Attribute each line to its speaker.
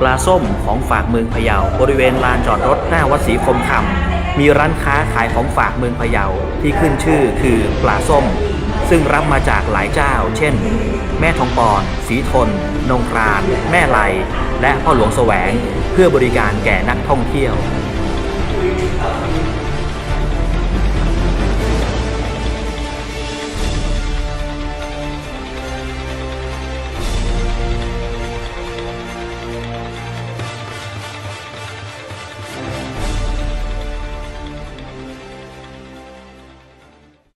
Speaker 1: ปลาส้มของฝากเมืองพะเยา บริเวณลานจอดรถหน้าวัดศรีคมคำมีร้านค้าขายของฝากเมืองพะเยาที่ขึ้นชื่อคือปลาส้ม ซึ่งรับมาจากหลายเจ้า เช่น แม่ทองปอนสีทน นงคราน แม่ไลและพ่อหลวงแสวง เพื่อบริการแก่นักท่องเที่ยว